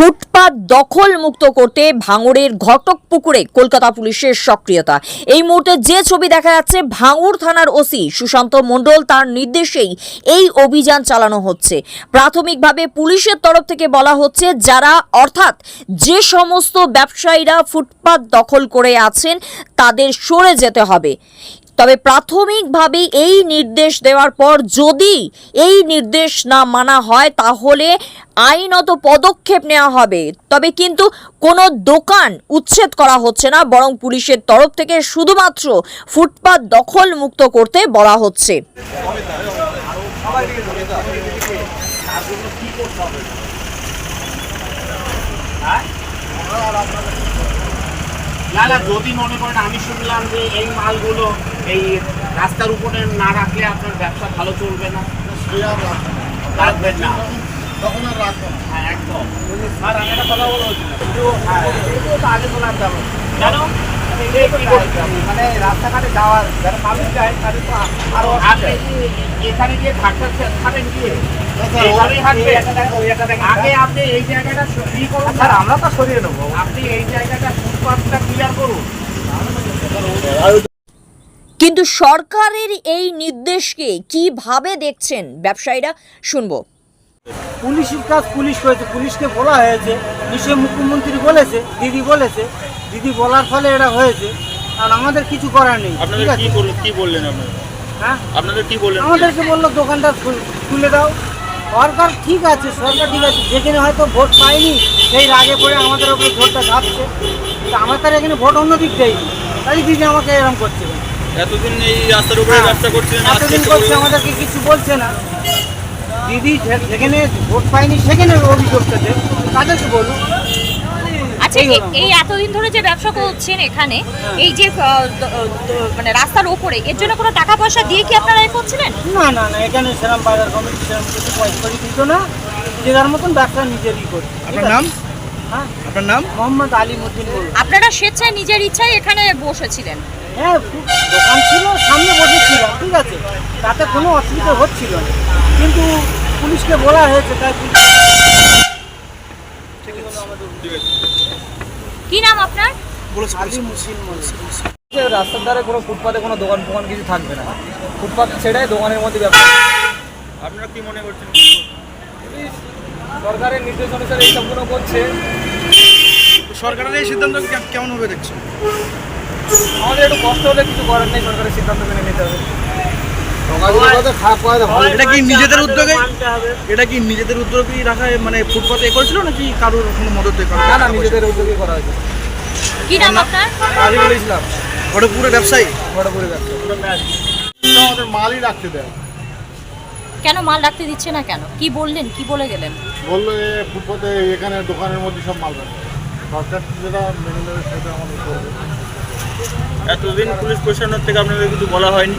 ফুটপাত দখল মুক্ত করতে ভাঙড়ের ঘটক পুকুরে কলকাতা পুলিশের সক্রিয়তা। এই মুহূর্তে যে ছবি দেখা যাচ্ছে, ভাঙড় থানার ওসি সুশান্ত মণ্ডল তার নির্দেশেই এই অভিযান চালানো হচ্ছে। প্রাথমিকভাবে পুলিশের তরফ থেকে বলা হচ্ছে, যারা অর্থাৎ যে সমস্ত ব্যবসায়ীরা ফুটপাত দখল করে আছেন, তাদের সরে যেতে হবে। তবে প্রাথমিকভাবে এই নির্দেশ দেওয়ার পর যদি এই নির্দেশ না মানা হয়, তাহলে আইনত পদক্ষেপ নেওয়া হবে। তবে কিন্তু কোনো দোকান উচ্ছেদ করা হচ্ছে না, বরং পুলিশের তরফ থেকে শুধুমাত্র ফুটপাত দখল মুক্ত করতে বলা হচ্ছে। না না যদি মনে করেন আমি শুনলাম যে এই মালগুলো এই রাস্তার উপরে না রাখলে আপনার ব্যবসা ভালো চলবে না? রাখবেন না। তখন আর রাখব হ্যাঁ একদম। আর আমি একটা কথা বলব হ্যাঁ আগে যাবে কেন? মানে রাস্তাঘাটে যাওয়ার যারা মানুষ যায় তাদের তো আরও আপনি এখানে গিয়ে খাবেন গিয়ে। আগে আপনি এই জায়গাটা করুন? আমরা তো সরিয়ে নেব। আপনি এই জায়গাটা কিন্তু সরকারের এই নির্দেশকে কীভাবে দেখছেন ব্যবসায়ীরা? শুনব। পুলিশের কাজ পুলিশ করেছে। পুলিশকে বলা হয়েছে নিশ্চয়ই মুখ্যমন্ত্রী বলেছে দিদি বলেছে। দিদি বলার ফলে এটা হয়েছে। আর আমাদের কিছু করার নেই। ঠিক আপনাদের আছে? কি বললেন কি বললেন আপনারা হ্যাঁ? আপনাদের কি বললেন? আমাদেরকে বলল দোকানটা খুলে দাও। সরকার ঠিক আছে সরকার ঠিক আছে। যেখানে হয়তো ভোট পায়নি সেই রাগে পড়ে আমাদের উপরে ভোটটা ঝাপছে কিন্তু আমার তার এখানে ভোট অন্য দিক দেয়নি। তাই দিদি আমাকে এরকম করছে এতদিন এই রাস্তার উপরে হ্যাঁ। ব্যবসা করছিলেন এতদিন করছে আমাদেরকে কিছু বলছে না। দিদি যেখানে ভোট পায়নি সেখানে অভিযোগটা দেয় তাদেরকে বলুন। আচ্ছা এই এই এতদিন ধরে যে ব্যবসা করছেন এখানে এই যে মানে রাস্তার ওপরে এর জন্য কোনো টাকা পয়সা দিয়ে কি আপনারা এ করছিলেন? না না না এখানে সেরকম বাজার কমিটি সেরকম কিছু পয়সা করি দিত না যে যার মতন ব্যবসা নিজেরই করছে। আপনার নাম? হ্যাঁ আপনার নাম? মোহাম্মদ আলিমুদ্দিন বলুন। আপনারা স্বেচ্ছায় নিজের ইচ্ছায় এখানে বসেছিলেন? হ্যাঁ দোকান ছিল সামনে বসেছিলাম ঠিক আছে। তাতে কোনো অসুবিধা হচ্ছিল না। কিন্তু পুলিশকে বলা হয়েছে তাই কি নাম আপনার? রাস্তার ধারে কোনো ফুটপাতে কোনো দোকান ফোকান কিছু থাকবে না। ফুটপাত ছেড়ে দোকানের মধ্যে ব্যবসা আপনারা কি মনে করছেন? সরকারের নির্দেশ অনুসারে এইসবগুলো করছে। সরকারের এই সিদ্ধান্ত কেমন ভাবে দেখছেন আমাদের একটু কষ্ট হলে কিছু করার নেই সরকারের সিদ্ধান্ত মেনে নিতে হবে। এটা কি নিজেদের উদ্যোগে? এটা কি নিজেদের উদ্যোগেই রাখা মানে ফুটপাতে এ করেছিল নাকি কারোর কোনো মদতে না না নিজেদের উদ্যোগে করা হয়েছে। কি নাম আপনার? ইসলাম। ব্যবসায়ী? ব্যবসা আমাদের মালই রাখতে দেয়। কেন মাল রাখতে দিচ্ছে না কেন? কি বললেন? কি বলে গেলেন? বলল ফুটপাতে এখানে দোকানের মধ্যে সব মাল রাখে। সরকার যেটা মেনে নেবে সেটা আমাদের করবে। এতদিন পুলিশ প্রশাসনের থেকে আপনাদের কিছু বলা হয়নি?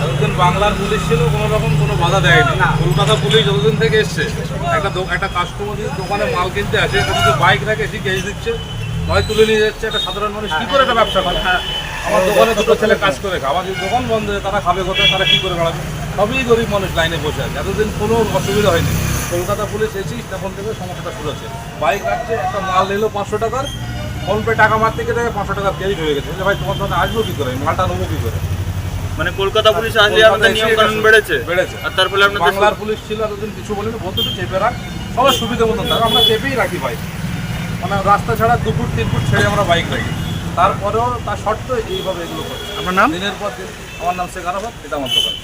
যতদিন বাংলার পুলিশ ছিল কোনো রকম কোনো বাধা দেয়নি। কলকাতা পুলিশ যতদিন থেকে এসছে একটা একটা কাস্টমার যদি দোকানে মাল কিনতে আসে যদি বাইক রাখে এসে কেস দিচ্ছে নয় তুলে নিয়ে যাচ্ছে একটা সাধারণ মানুষ কী করে একটা ব্যবসা করে? আমার দোকানে দুটো ছেলে কাজ করে আমার যদি দোকান বন্ধ হয়ে তারা খাবে কোথায়? তারা কী করে বেড়াবে? সবই গরিব মানুষ লাইনে বসে আছে। এতদিন কোনো অসুবিধা হয়নি। কলকাতা পুলিশ এসেই তখন থেকে সমস্যাটা শুরু হচ্ছে। বাইক আসছে একটা মাল নিলো পাঁচশো টাকার। ফোনপে টাকা মারতে গিয়ে দেখে পাঁচশো টাকার ক্রেডিট হয়ে গেছে। ভাই তোমার দোকানে আসব কী করে? মালটা নেব কী করে? মানে কলকাতা পুলিশ আসলে আপনাদের নিয়ম কানুন বেড়েছে। বেড়েছে। আর তার ফলে আপনাদের বাংলার পুলিশ ছিল এতদিন কিছু বলেনি। বলতে তো চেপে রাখ। সবার সুবিধা মতন থাক। আমরা চেপেই রাখি বাইক মানে রাস্তা ছাড়া দু ফুট তিন ফুট ছেড়ে আমরা বাইক রাখি। তারপরেও তার শর্ত এইভাবে এগুলো করে আপনার নাম? দিনের পর দিন। আমার নাম শেখ আরাফাত। এটা আমার দোকান।